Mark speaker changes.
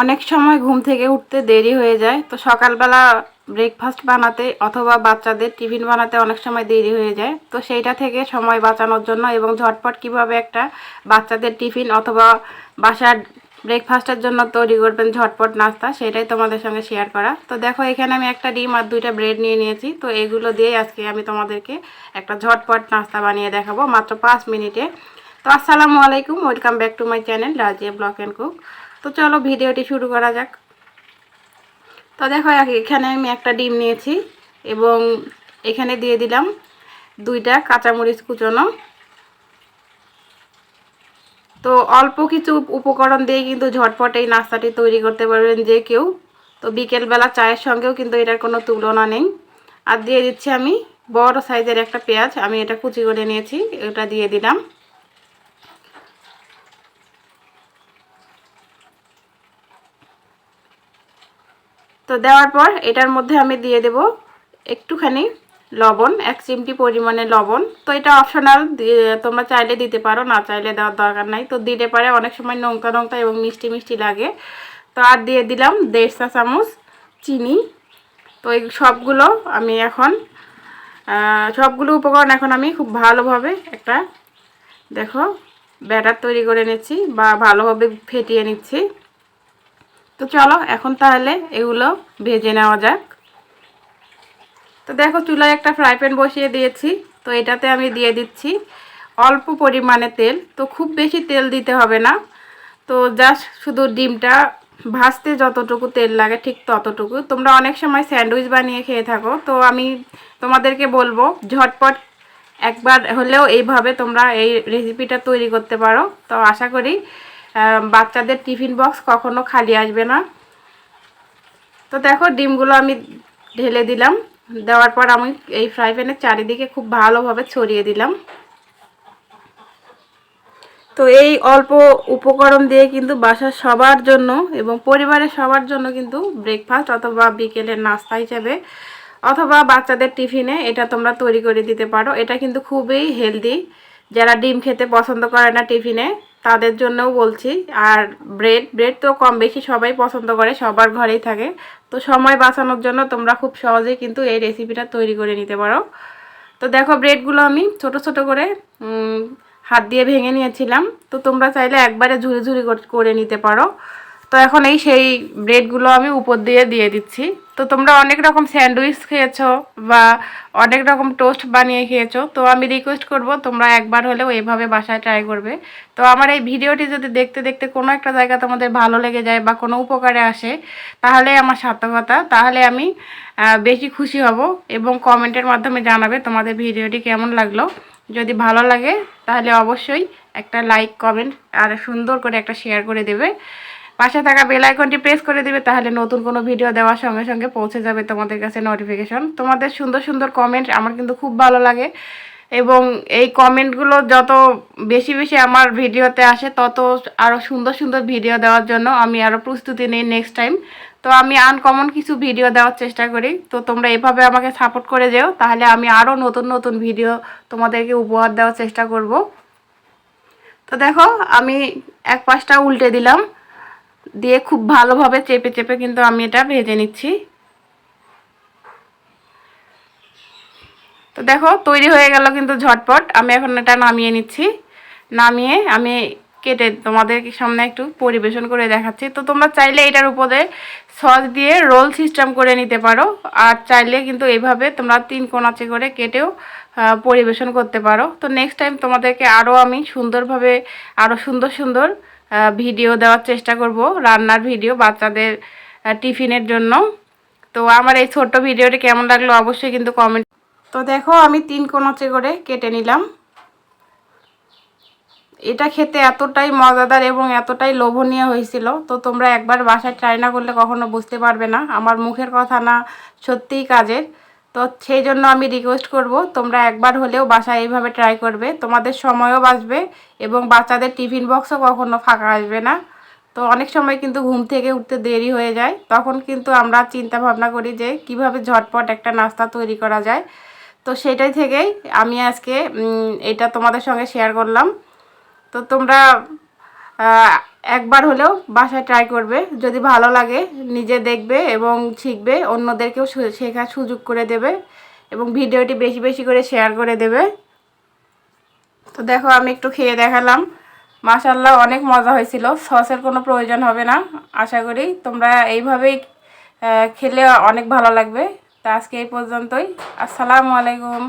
Speaker 1: অনেক সময় ঘুম থেকে উঠতে দেরি হয়ে যায়। তো সকালবেলা ব্রেকফাস্ট বানাতে অথবা বাচ্চাদের টিফিন বানাতে অনেক সময় দেরি হয়ে যায়। তো সেইটা থেকে সময় বাঁচানোর জন্য এবং ঝটপট কীভাবে একটা বাচ্চাদের টিফিন অথবা বাসার ব্রেকফাস্টের জন্য তৈরি করবেন ঝটপট নাস্তা, সেটাই তোমাদের সঙ্গে শেয়ার করা। তো দেখো, এখানে আমি একটা ডিম আর দুইটা ব্রেড নিয়ে নিয়েছি। তো এগুলো দিয়েই আজকে আমি তোমাদেরকে একটা ঝটপট নাস্তা বানিয়ে দেখাবো মাত্র পাঁচ মিনিটে। তো আসসালামু আলাইকুম welcome back to my channel Razia block and cook তো চলো ভিডিওটি শুরু করা যাক। তো দেখো, এখানে আমি একটা ডিম নিয়েছি এবং এখানে দিয়ে দিলাম দুইটা কাঁচামরিচ কুচোনো। তো অল্প কিছু উপকরণ দিয়ে কিন্তু ঝটপট এই নাস্তাটি তৈরি করতে পারবেন যে কেউ। তো বিকেলবেলা চায়ের সঙ্গেও কিন্তু এটার কোনো তুলনা নেই। আর দিয়ে দিচ্ছি আমি বড় সাইজের একটা পেঁয়াজ, আমি এটা কুচি করে নিয়েছি এটা দিয়ে দিলাম। তো দেওয়ার পর এটার মধ্যে আমি দিয়ে দেব একটুখানি লবণ, এক চিমটি পরিমাণে লবণ। তো এটা অপশনাল তোমরা চাইলে দিতে পারো, না চাইলে দেওয়ার দরকার নাই। তো দিতে পারে অনেক সময় নোংতা নোংতা এবং মিষ্টি মিষ্টি লাগে। তো আর দিয়ে দিলাম দেড় চা চামচ চিনি। তো এই সবগুলো আমি এখন সবগুলো উপকরণ এখন আমি খুব ভালোভাবে একটা, দেখো, ব্যাটার তৈরি করে নিচ্ছি বা ভালোভাবে ফেটিয়ে নিচ্ছি। তো চলো, এখন তাহলে এগুলো ভেজে নেওয়া যাক। তো দেখো, চুলায় একটা ফ্রাই প্যান বসিয়ে দিয়েছি। তো এটাতে আমি দিয়ে দিচ্ছি অল্প পরিমাণে তেল। তো খুব বেশি তেল দিতে হবে না। তো জাস্ট শুধু ডিমটা ভাজতে যতটুকু তেল লাগে ঠিক ততটুকু। তোমরা অনেক সময় স্যান্ডউইচ বানিয়ে খেয়ে থাকো। তো আমি তোমাদেরকে বলব, ঝটপট একবার হলেও এইভাবে তোমরা এই রেসিপিটা তৈরি করতে পারো। তো আশা করি বাচ্চাদের টিফিন বক্স কখনো খালি আসবে না। তো দেখো, ডিমগুলো আমি ঢেলে দিলাম। দেওয়ার পর আমি এই ফ্রাই প্যানের চারিদিকে খুব ভালোভাবে ছড়িয়ে দিলাম। তো এই অল্প উপকরণ দিয়ে কিন্তু বাসার সবার জন্য এবং পরিবারের সবার জন্য কিন্তু ব্রেকফাস্ট অথবা বিকেলের নাস্তা হিসেবে অথবা বাচ্চাদের টিফিনে এটা তোমরা তৈরি করে দিতে পারো। এটা কিন্তু খুবই হেলদি যারা ডিম খেতে পছন্দ করে না টিফিনে তাদের জন্যও বলছি। আর ব্রেড ব্রেড তো কম বেশি সবাই পছন্দ করে, সবার ঘরেই থাকে। তো সময় বাঁচানোর জন্য তোমরা খুব সহজেই কিন্তু এই রেসিপিটা তৈরি করে নিতে পারো। তো দেখো ব্রেডগুলো আমি ছোট ছোট করে হাত দিয়ে ভেঙে নিয়েছিলাম। তো তোমরা চাইলে একবারে ঝুড়ি ঝুড়ি কর- করে নিতে পারো। তো এখন এই সেই ব্রেডগুলো আমি উপর দিয়ে দিয়ে দিচ্ছি। তো তোমরা অনেক রকম স্যান্ডউইচ খেয়েছো বা অনেক রকম টোস্ট বানিয়ে খেয়েছো, তো আমি রিকোয়েস্ট করব তোমরা একবার হলেও এভাবে বাসায় ট্রাই করবে। তো আমার এই ভিডিওটি যদি দেখতে দেখতে কোনো একটা জায়গা তোমাদের ভালো লেগে যায় বা কোনো উপকারে আসে, তাহলে আমার সার্থকতা, তাহলে আমি বেশি খুশি হব এবং কমেন্টের মাধ্যমে জানাবে তোমাদের ভিডিওটি কেমন লাগল। যদি ভালো লাগে, তাহলে অবশ্যই একটা লাইক কমেন্ট আর সুন্দর করে একটা শেয়ার করে দেবে। পাশে থাকা বেল আইকনটি প্রেস করে দিবে, তাহলে নতুন কোনো ভিডিও দেওয়ার সঙ্গে সঙ্গে পৌঁছে যাবে তোমাদের কাছে নোটিফিকেশন তোমাদের সুন্দর সুন্দর কমেন্ট আমার কিন্তু খুব ভালো লাগে এবং এই কমেন্টগুলো যত বেশি বেশি আমার ভিডিওতে আসে, তত আরও সুন্দর সুন্দর ভিডিও দেওয়ার জন্য আমি আরও প্রস্তুতি নিই নেক্সট টাইম তো আমি আনকমন কিছু ভিডিও দেওয়ার চেষ্টা করি। তো তোমরা এভাবে আমাকে সাপোর্ট করে যেও, তাহলে আমি আরও নতুন নতুন ভিডিও তোমাদেরকে উপহার দেওয়ার চেষ্টা করব। তো দেখো, আমি এক পাশটা উল্টে দিলাম। দিয়ে খুব ভালোভাবে চেপে চেপে কিন্তু আমি এটা ভেজে নিচ্ছি। তো দেখো, তৈরি হয়ে গেল কিন্তু ঝটপট। আমি এখন এটা নামিয়ে নিচ্ছি। নামিয়ে আমি কেটে তোমাদের সামনে একটু পরিবেশন করে দেখাচ্ছি। তো তোমরা চাইলে এটার উপরে সস দিয়ে রোল সিস্টেম করে নিতে পারো। আর চাইলে কিন্তু এইভাবে তোমরা তিন কোনাচে করে কেটেও পরিবেশন করতে পারো। তো নেক্সট টাইম তোমাদেরকে আরও আমি সুন্দরভাবে আরও সুন্দর সুন্দর ভিডিও দেওয়ার চেষ্টা করব, রান্নার ভিডিও বাচ্চাদের টিফিনের জন্য। তো আমার এই ছোট্ট ভিডিওটি কেমন লাগল অবশ্যই কিন্তু কমেন্ট তো দেখো, আমি তিন কোনাচে করে কেটে নিলাম। এটা খেতে এতটাই মজাদার এবং এতটাই লোভনীয় হয়েছিল। তো তোমরা একবার বাসায় ট্রাই না করলে কখনো বুঝতে পারবে না। আমার মুখের কথা না, সত্যিই কাজের। তো সেই জন্য আমি রিকোয়েস্ট করব, তোমরা একবার হলেও বাসায় এইভাবে ট্রাই করবে। তোমাদের সময়ও বাঁচবে এবং বাচ্চাদের টিফিন বক্সও কখনো ফাঁকা আসবে না। তো অনেক সময় কিন্তু ঘুম থেকে উঠতে দেরি হয়ে যায়। তখন কিন্তু আমরা চিন্তা ভাবনা করি যে কীভাবে ঝটপট একটা নাস্তা তৈরি করা যায়। তো সেটাই থেকেই আমি আজকে এটা তোমাদের সঙ্গে শেয়ার করলাম। তো তোমরা একবার হলেও বাসায় ট্রাই করবে। যদি ভালো লাগে, নিজে দেখবে এবং শিখবে, অন্যদেরকেও শেখার সুযোগ করে দেবে এবং ভিডিওটি বেশি বেশি করে শেয়ার করে দেবে। তো দেখো, আমি একটু খেয়ে দেখালাম। মাশাল্লাহ অনেক মজা হয়েছিল। সসের কোনো প্রয়োজন হবে না। আশা করি তোমরা এইভাবেই খেলে অনেক ভালো লাগবে। তা আজকে এই পর্যন্তই। আসসালামু আলাইকুম।